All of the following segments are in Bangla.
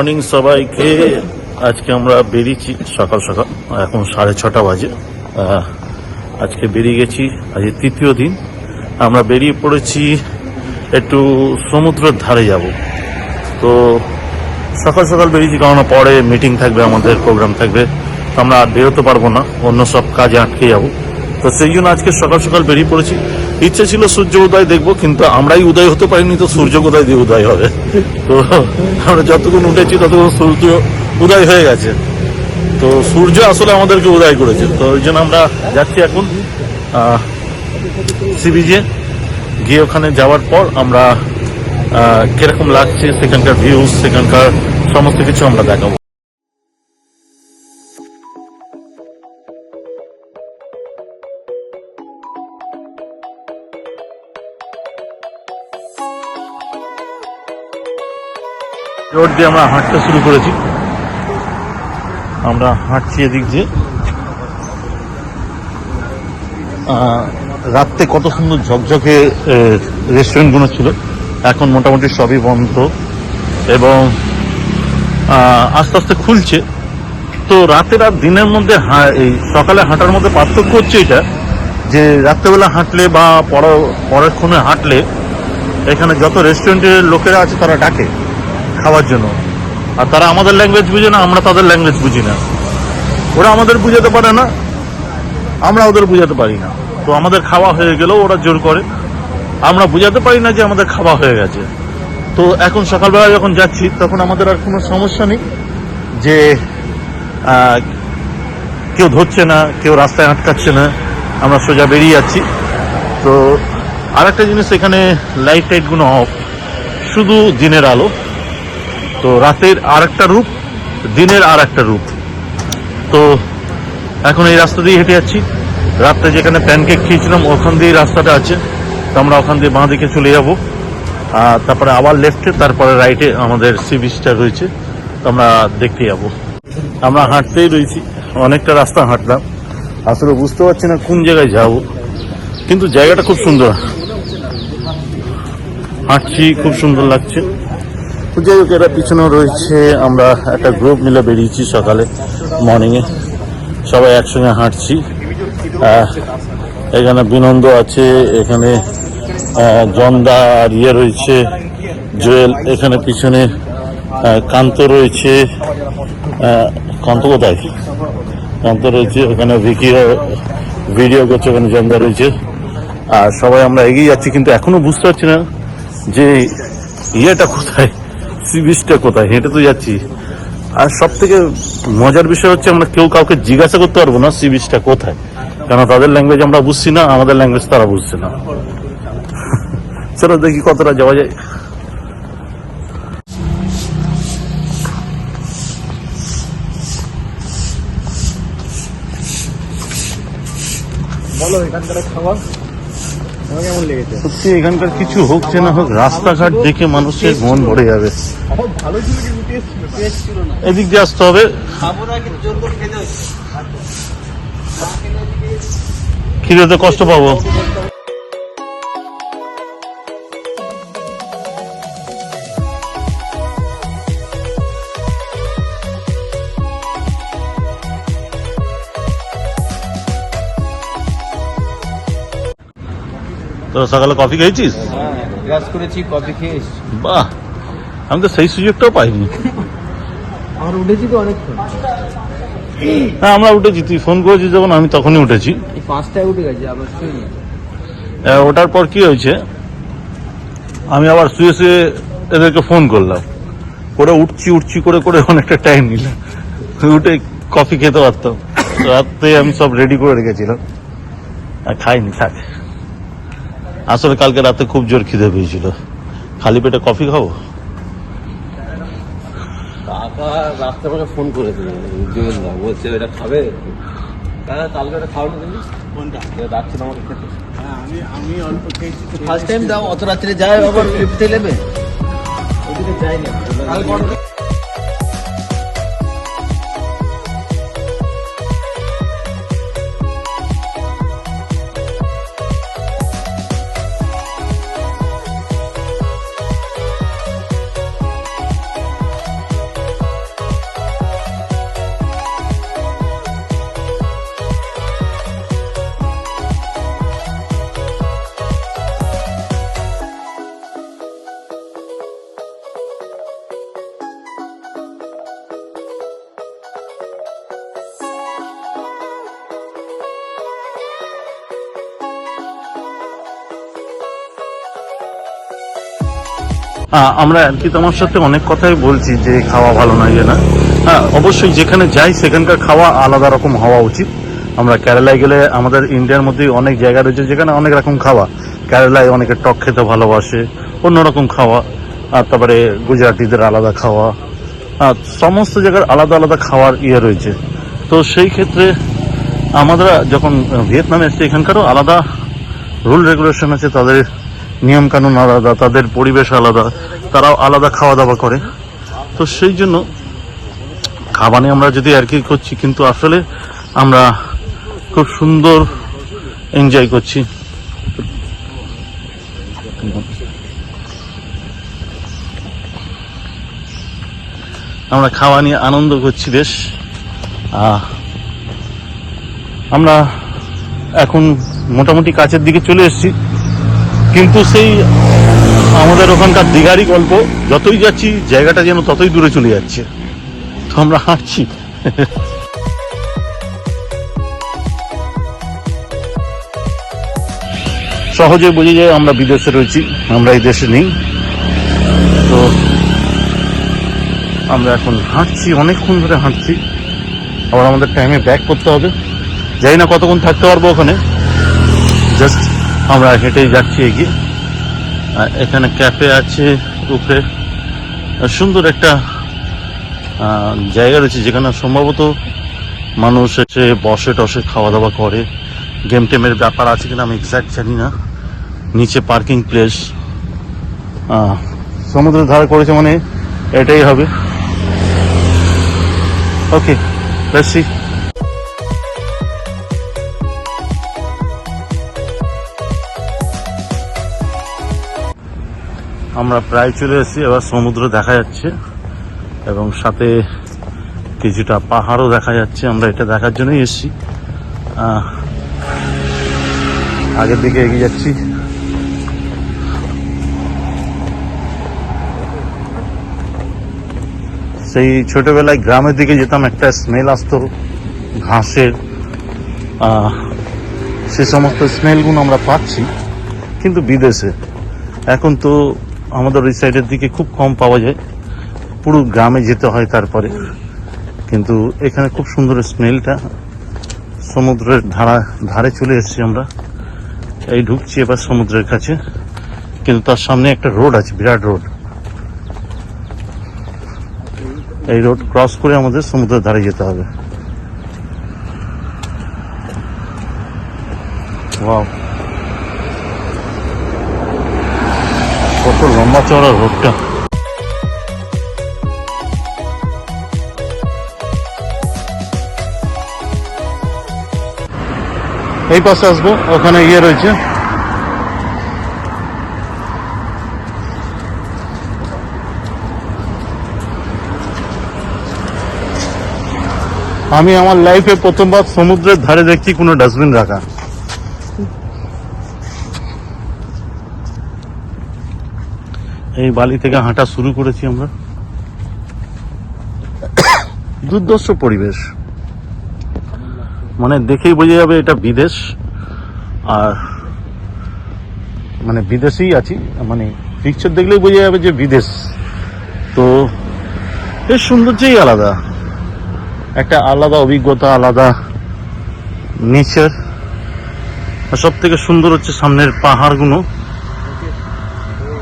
মর্নিং সবাইকে। আজকে আমরা বেরিয়েছি সকাল সকাল, এখন সাড়ে ছটা বাজে। আজকে বেরিয়ে গেছি আজকে তৃতীয় দিন। আমরা বেরিয়ে পড়েছি একটু সমুদ্রের ধারে যাব। তো সকাল সকাল বেরিয়েছি কারণ পরে মিটিং থাকবে, আমাদের প্রোগ্রাম থাকবে। আমরা আর বেরোতে পারব না, অন্য সব কাজে আটকে যাব। তো সেই জন্য আজকে সকাল সকাল বেরিয়ে পড়েছি। ইচ্ছে ছিল সূর্য উদয় দেখব, কিন্তু আমরাই উদয় হতে পারিনি তো সূর্য কোথায় দিয়ে উদয় হবে? তো আমরা যতক্ষণ উঠেছি ততক্ষণ সূর্য উদয় হয়ে গেছে। তো সূর্য আসলে আমাদেরকে উদয় করেছে। তো ওই জন্য আমরা যাচ্ছি এখন সি বিচে গিয়ে ওখানে যাওয়ার পর আমরা কীরকম লাগছে সেখানকার ভিউজ সেখানকার সমস্ত কিছু আমরা দেখাবো। রোড দিয়ে আমরা হাঁটতে শুরু করেছি। আমরা হাঁটছি এদিক আহ, রাত্রে কত সুন্দর ঝকঝকে রেস্টুরেন্টগুলো ছিল। এখন মোটামুটি সবই বন্ধ। এবং আস্তে আস্তে খুলছে। তো রাতের আর দিনের মধ্যে এই সকালে হাঁটার মধ্যে পার্থক্য হচ্ছে এটা যে রাত্রেবেলা হাঁটলে বা পর- পরের ক্ষণে হাঁটলে এখানে যত রেস্টুরেন্টের লোকেরা আছে তারা ডাকে। খাওয়ার জন্য। আর তারা আমাদের ল্যাঙ্গুয়েজ বুঝে না, আমরা তাদের ল্যাঙ্গুয়েজ বুঝি না। ওরা আমাদের বুঝাতে পারে না, আমরা ওদের বুঝাতে পারি না। তো আমাদের খাওয়া হয়ে গেলেও ওরা জোর করে। আমরা বুঝাতে পারি না যে আমাদের খাওয়া হয়ে গেছে। তো এখন সকালবেলা যখন যাচ্ছি, তখন আমাদের আর কোনো সমস্যা নেই যে কেউ ধরছে না, কেউ রাস্তায় আটকাচ্ছে না, আমরা সোজা বেরিয়ে যাচ্ছি। তো আর একটা জিনিস এখানে লাইট টাইটগুলো অফ শুধু দিনের আলো। তো রাতের আর একটা রূপ, দিনের আর একটা রূপ। তো এখন এই রাস্তা দিয়ে হেঁটে যাচ্ছি। রাত্রে যেখানে প্যানকেক খেয়েছিলাম, ওখান দিয়ে রাস্তাটা আছে। তো আমরা ওখান দিয়ে বাঁ দিকে চলে যাব। আর তারপরে আবার লেফটে তারপরে রাইটে আমাদের সি বিচটা রয়েছে। তো আমরা দেখতে যাব। আমরা হাঁটতেই রয়েছি। অনেকটা রাস্তা হাঁটলাম। আসলে বুঝতে পারছি না কোন জায়গায় যাব। কিন্তু জায়গাটা খুব সুন্দর। হাঁটছি, খুব সুন্দর লাগছে। যাই হোক এরা পিছনেও রয়েছে। আমরা একটা গ্রুপ মিলে বেরিয়েছি সকালে মর্নিংয়ে সবাই একসঙ্গে হাঁটছি। এখানে বিনন্দ আছে, এখানে জন্দা আর ইয়ে রয়েছে, জুয়েল। এখানে পিছনে কান্ত রয়েছে। কান্ত কোথায়? কান্ত রয়েছে, ওখানে ভিকিও ভিডিও করছে, ওখানে জন্দা রয়েছে। আর সবাই আমরা এগিয়ে যাচ্ছি, কিন্তু এখনও বুঝতে পারছি না যে ইয়েটা কোথায়। সি বিচটা কোথায়? হেঁটে তো যাচ্ছি। আর সব থেকে মজার বিষয় হচ্ছে, আমরা কেউ কাউকে জিজ্ঞাসা করতে পারব না সি বিচটা কোথায়। কেন তাদের ল্যাঙ্গুয়েজ আমরা বুঝছি না, আমাদের ল্যাঙ্গুয়েজ তারা বুঝছে না। চলো দেখি কতটা যাওয়া যায়। বলো, এখানকার খাবার? সত্যি এখানকার কিছু হোক যে না হোক রাস্তাঘাট দেখে মানুষের মন ভরে যাবে। এদিক দিয়ে আসতে হবে। খিদেতে কষ্ট পাবো। সকালে কফি খেয়েছিস? হ্যাঁ ব্রাশ করেছি কফি খেয়ে বাহ আমি তো সেই সুযোগটাও পাইনি। আমার উঠেছি তো অনেকক্ষণ। হ্যাঁ আমরা উঠেছি তুই ফোন করেছিস যখন আমি তখনই উঠেছি। এই পাঁচটায় উঠে গেছি আবার শুনি ওঠার পর কি হয়েছে? আমি আবার শুয়ে শুয়ে এদেরকে ফোন করলাম। করে উঠছি উঠছি করে করে অনেকটা টাইম নিলাম উঠে কফি খেতে পারতাম রাত্রে আমি সব রেডি করে রেখেছিলাম। আর খাইনি থাক। আসলে কালকে রাতে খুব জোর খিদে পেয়েছিল। খালি পেটে কফি খাব? ফোন করেছিল। না বলছে এটা খাবে? কাকা কালকে এটা খাও না তুমি কোনটা ডাকছিল আমাকে খেতে। হ্যাঁ আমি আমি অল্প খেয়েছি ফার্স্ট টাইম দাও অত রাত্রে যায় আবার ফিফতে নেবে ওদিকে যাই না আমরা কি তোমার সাথে অনেক কথাই বলছি যে খাওয়া ভালো না ইয়ে না। হ্যাঁ অবশ্যই যেখানে যাই, সেখানকার খাওয়া আলাদা রকম হওয়া উচিত। আমরা কেরালায় গেলে আমাদের ইন্ডিয়ার মধ্যে অনেক জায়গা রয়েছে যেখানে অনেক রকম খাওয়া। কেরালায় অনেকে টক খেতে ভালোবাসে, অন্যরকম খাওয়া। আর তারপরে গুজরাটিদের আলাদা খাওয়া। আর সমস্ত জায়গার আলাদা আলাদা খাওয়ার ইয়ে রয়েছে। তো সেই ক্ষেত্রে আমরা যখন ভিয়েতনামে এসেছি, এখানকারও আলাদা রুল রেগুলেশন আছে তাদের নিয়ম কানুন আলাদা, তাদের পরিবেশ আলাদা, তারাও আলাদা খাওয়া দাওয়া করে। তো সেই জন্য খাবারে আমরা যদি আর কি করছি, কিন্তু আসলে আমরা খুব সুন্দর এনজয় করছি। আমরা খাওয়া নিয়ে আনন্দ করছি বেশ। আমরা এখন মোটামুটি কাছের দিকে চলে এসেছি। কিন্তু সেই আমাদের ওখানকার দীঘারই গল্প, যতই যাচ্ছি, জায়গাটা যেন ততই দূরে চলে যাচ্ছে। তো আমরা হাঁটছি। সহজে বুঝে যায় আমরা বিদেশে রয়েছি, আমরা এই দেশে নেই। তো আমরা এখন হাঁটছি, অনেকক্ষণ ধরে হাঁটছি। আবার আমাদের টাইমে ব্যাক করতে হবে। জানি না কতক্ষণ থাকতে পারব ওখানে। জাস্ট আমরা হেঁটেই যাচ্ছি, এগিয়ে। আর এখানে ক্যাফে আছে, উপরে। সুন্দর একটা জায়গা রয়েছে যেখানে সম্ভবত মানুষ এসে বসে টসে খাওয়া দাওয়া করে। গেম টেমের ব্যাপার আছে কিনা আমি এক্স্যাক্ট জানি না। নিচে পার্কিং প্লেস সমুদ্রের ধারে করেছে মানে এটাই হবে। ওকে লেটস আমরা প্রায় চলে এসেছি, এবার সমুদ্র দেখা যাচ্ছে এবং সাথে কিছুটা পাহাড়ও দেখা যাচ্ছে, আমরা এটা দেখার জন্যই এসেছি। আগের দিকে এগিয়ে যাচ্ছি। সেই ছোটবেলায় গ্রামের দিকে যেতাম, একটা স্মেল আসতো ঘাসের। সে সমস্ত স্মেলগুলো আমরা পাচ্ছি, কিন্তু বিদেশে। এখন তো আমাদের ওই সাইডের দিকে খুব কম পাওয়া যায়। পুরো গ্রামে যেতে হয় তারপরে। কিন্তু এখানে খুব সুন্দর স্মেলটা সমুদ্রের ধারা, ধারে চলে এসেছি আমরা। এই ঢুকছি এবার সমুদ্রের কাছে। কিন্তু তার সামনে একটা রোড আছে, বিরাট রোড এই রোড ক্রস করে আমাদের সমুদ্রের ধারে যেতে হবে। Wow. কত লম্বা চওড়া রোডটা এই পাশে আসব, ওখানে ইয়ে রয়েছে। আমি আমার লাইফে প্রথমবার সমুদ্রের ধারে দেখছি কোনো ডাস্টবিন রাখা। এই বালি থেকে হাঁটা শুরু করেছি আমরা। দুর্দর্শ পরিবেশ। মানে দেখেই বোঝা যাবে এটা বিদেশ। আর মানে বিদেশেই আছি মানে পিকচার দেখলেই বোঝা যাবে যে বিদেশ। তো এর সৌন্দর্যই আলাদা। একটা আলাদা অভিজ্ঞতা আলাদা নেচার। আর সব থেকে সুন্দর হচ্ছে সামনের পাহাড়গুলো।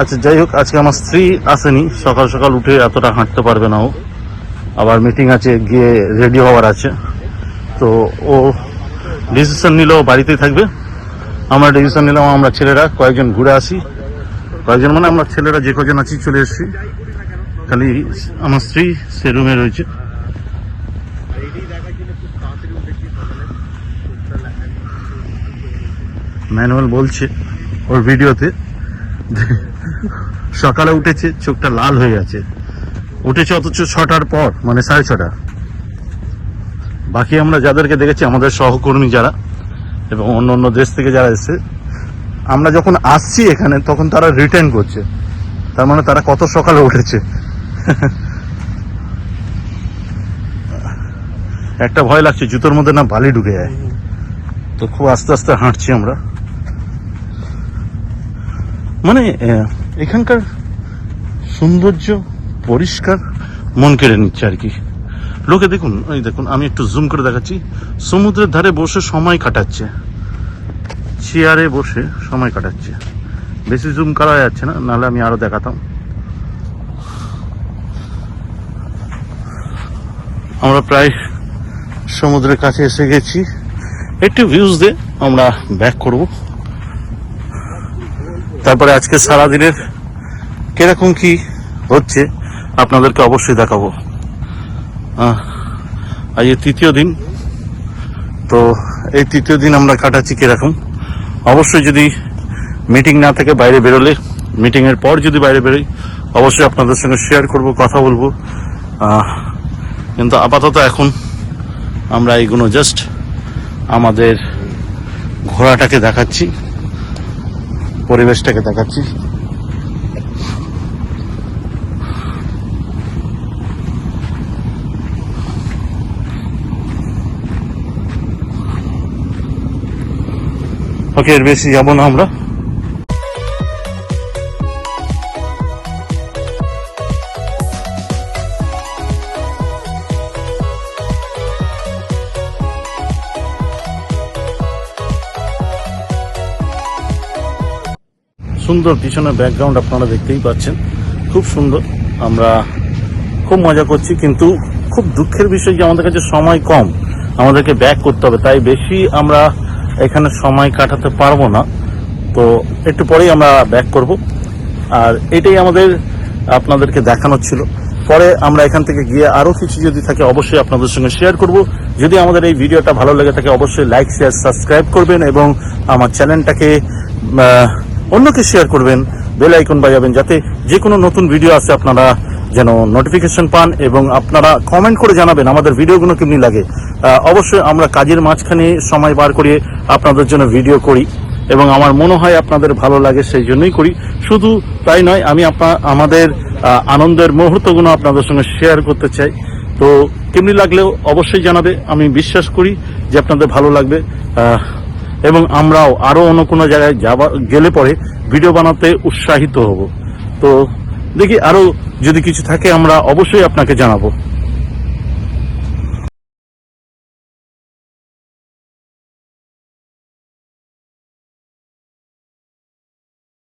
আচ্ছা যাই হোক, আজকে আমার স্ত্রী আসেনি। সকাল সকাল উঠে এতটা হাঁটতে পারবে না ও। আবার মিটিং আছে, গিয়ে রেডি হওয়ার আছে। তো ও ডিসিশন নিল বাড়িতেই থাকবে। আমরা ডিসিশন নিলাম, আমরা ছেলেরা কয়েকজন ঘুরে আসি। কয়েকজন মানে আমরা ছেলেরা যে কজন আছি, চলে এসেছি। খালি আমার স্ত্রী সে রুমে রয়েছে। ম্যানুয়াল বলছে ওর ভিডিওতে সকালে উঠেছে, চোখটা লাল হয়ে গেছে। উঠেছে অথচ ছটার পর মানে সাড়ে ছটা। বাকি আমরা যাদেরকে দেখেছি, আমাদের সহকর্মী যারা এবং অন্য অন্য দেশ থেকে যারা এসেছে, আমরা যখন আসছি এখানে, তখন তারা রিটার্ন করছে। তার মানে তারা কত সকালে উঠেছে? একটা ভয় লাগছে, জুতোর মধ্যে না বালি ঢুকে যায়। তো খুব আস্তে আস্তে হাঁটছি আমরা। মানে এখানকার সৌন্দর্য পরিষ্কার, মন কেড়ে নিচ্ছে আর কি। লোকে দেখুন, এই দেখুন, আমি একটু জুম করে দেখাচ্ছি। সমুদ্রের ধারে বসে সময় কাটাচ্ছে। চেয়ারে বসে সময় কাটাচ্ছে। বেশি জুম করা যাচ্ছে না, নাহলে আমি আরও দেখাতাম। আমরা প্রায় সমুদ্রের কাছে এসে গেছি। একটু ভিউজ দিয়ে আমরা ব্যাক করব। তারপরে আজকে সারাদিনের কীরকম কি হচ্ছে আপনাদেরকে অবশ্যই দেখাবো। আজ তৃতীয় দিন। তো এই তৃতীয় দিন আমরা কাটাচ্ছি কীরকম। অবশ্যই যদি মিটিং না থেকে বাইরে বেরোলে মিটিং এর পর যদি বাইরে বেরোই, অবশ্যই আপনাদের সঙ্গে শেয়ার করব, কথা বলব। কিন্তু আপাতত এখন আমরা এইগুলো জাস্ট আমাদের ঘোড়াটাকে দেখাচ্ছি। পরিবেশটাকে দেখাচ্ছি। ওকে এর বেশি যাব না আমরা। সুন্দর পিছনে ব্যাকগ্রাউন্ড আপনারা দেখতেই পাচ্ছেন। খুব সুন্দর। আমরা খুব মজা করছি, কিন্তু খুব দুঃখের বিষয় যে আমাদের কাছে সময় কম। আমাদেরকে ব্যাক করতে হবে, তাই বেশি আমরা এখানে সময় কাটাতে পারব না। তো একটু পরেই আমরা ব্যাক করব। আর এটাই আমাদের, আপনাদেরকে দেখানো ছিল। পরে আমরা এখান থেকে গিয়ে আরও কিছু যদি থাকে, অবশ্যই আপনাদের সঙ্গে শেয়ার করব। যদি আমাদের এই ভিডিওটা ভালো লেগে থাকে, অবশ্যই লাইক শেয়ার সাবস্ক্রাইব করবেন এবং আমার চ্যানেলটাকে অন্যকে শেয়ার করবেন বেল আইকন বাজাবেন, যাতে যে কোনো নতুন ভিডিও আছে আপনারা যেন নোটিফিকেশন পান এবং আপনারা কমেন্ট করে জানাবেন আমাদের ভিডিওগুলো কেমনি লাগে। অবশ্যই আমরা কাজের মাঝখানে সময় বার করে আপনাদের জন্য ভিডিও করি এবং আমার মনে হয় আপনাদের ভালো লাগে, সেই জন্যই করি। শুধু তাই নয়, আমি আপনার আমাদের আনন্দের মুহূর্তগুলো আপনাদের সঙ্গে শেয়ার করতে চাই। তো কেমনি লাগলেও অবশ্যই জানাবে, আমি বিশ্বাস করি যে আপনাদের ভালো লাগবে। এবং আমরাও আরও অন্য কোনো জায়গায় যাবা গেলে পরে ভিডিও বানাতে উৎসাহিত হব। তো দেখি আরও যদি কিছু থাকে, আমরা অবশ্যই আপনাকে জানাব।